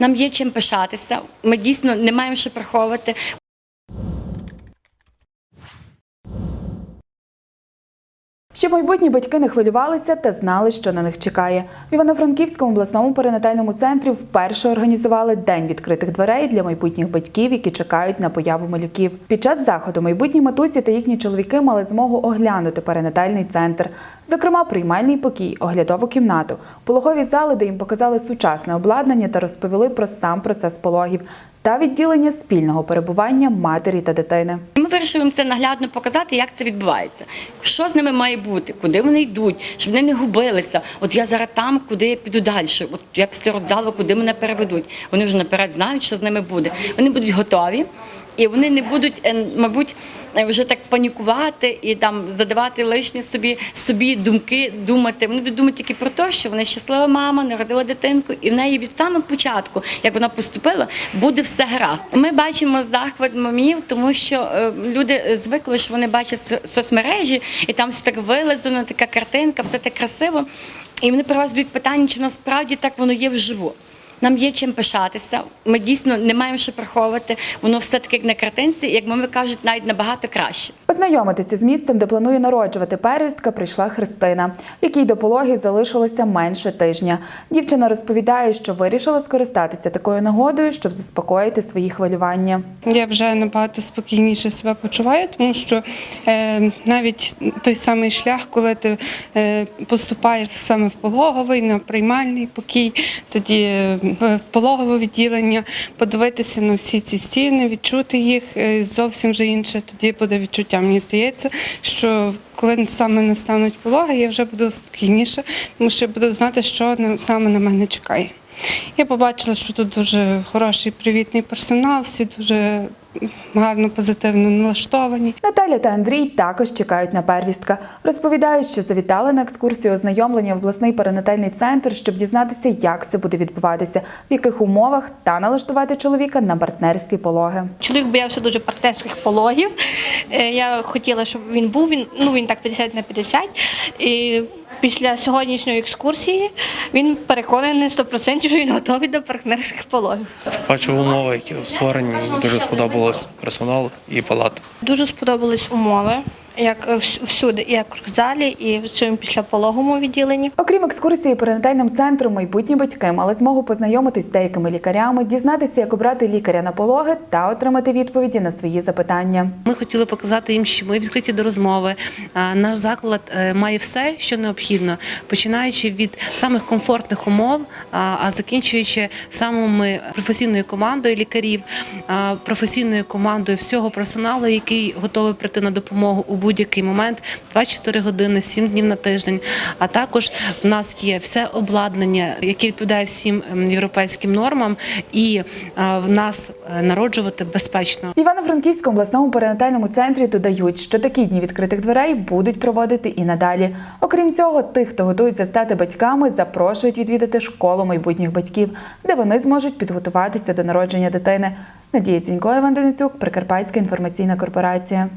Нам є чим пишатися. Ми дійсно не маємо що приховувати. Щоб майбутні батьки не хвилювалися та знали, що на них чекає. В Івано-Франківському обласному перинатальному центрі вперше організували день відкритих дверей для майбутніх батьків, які чекають на появу малюків. Під час заходу майбутні матусі та їхні чоловіки мали змогу оглянути перинатальний центр, зокрема, приймальний покій, оглядову кімнату, пологові зали, де їм показали сучасне обладнання та розповіли про сам процес пологів та відділення спільного перебування матері та дитини. Ми вирішили це наглядно показати, як це відбувається. Що з ними має бути, куди вони йдуть, щоб вони не губилися. От я зараз там, куди я піду далі. От я після родзалу, куди мене переведуть. Вони вже наперед знають, що з ними буде. Вони будуть готові. І вони не будуть, е, мабуть, е, вже так панікувати і там задавати лишні собі собі думки, думати. Вони будуть думати тільки про те, що вона щаслива мама, народила дитинку, і в неї від самого початку, як вона поступила, буде все гаразд. Ми бачимо захват мамів, тому що е, люди звикли, що вони бачать соцмережі, і там все так вилазено, така картинка, все так красиво. І вони при вас дають питання, чи насправді так воно є вживу. Нам є чим пишатися. Ми дійсно не маємо що приховувати. Воно все таки як на картинці, як мами кажуть, навіть набагато краще. Ознайомитися з місцем, де планує народжувати первістка, прийшла Христина, якій до пологів залишилося менше тижня. Дівчина розповідає, що вирішила скористатися такою нагодою, щоб заспокоїти свої хвилювання. Я вже набагато спокійніше себе почуваю, тому що е, навіть той самий шлях, коли ти е, поступаєш саме в пологовий, на приймальний покій, тоді е, пологове відділення, подивитися на всі ці стіни, відчути їх е, зовсім вже інше. Тоді буде відчуття. Мені здається, що коли саме настануть пологи, я вже буду спокійніше, тому що я буду знати, що саме на мене чекає. Я побачила, що тут дуже хороший привітний персонал, всі дуже гарно, позитивно налаштовані. Наталя та Андрій також чекають на первістка. Розповідають, що завітали на екскурсію ознайомлення в обласний перинатальний центр, щоб дізнатися, як це буде відбуватися, в яких умовах та налаштувати чоловіка на партнерські пологи. Чоловік боявся дуже партнерських пологів. Е, Я хотіла, щоб він був. Він ну він так 50 на 50. І після сьогоднішньої екскурсії він переконаний 100%, що він готовий до партнерських пологів. Бачу умови, які створені. Дуже сподобалось персонал і палат. Дуже сподобались умови, як е, всюди, як в залі, і в цьому післяпологовому відділенні. Окрім екскурсії перинатальним центром, майбутні батьки мали змогу познайомитись з деякими лікарями, дізнатися, як обрати лікаря на пологи та отримати відповіді на свої запитання. Ми хотіли показати їм, що ми відкриті до розмови. Наш заклад е, має все, що необхідно, починаючи від самих комфортних умов, а закінчуючи самими професійною командою лікарів, професійною командою всього персоналу, який готовий прийти на допомогу у будь-який момент, 24 години, 7 днів на тиждень. А також в нас є все обладнання, яке відповідає всім ем, європейським нормам, і в нас е, народжувати безпечно. В Івано-Франківському обласному перинатальному центрі додають, що такі дні відкритих дверей будуть проводити і надалі. Окрім цього, тих, хто готується стати батьками, запрошують відвідати школу майбутніх батьків, де вони зможуть підготуватися до народження дитини. Надія Цінько, Іван Денисюк, Прикарпатська інформаційна корпорація.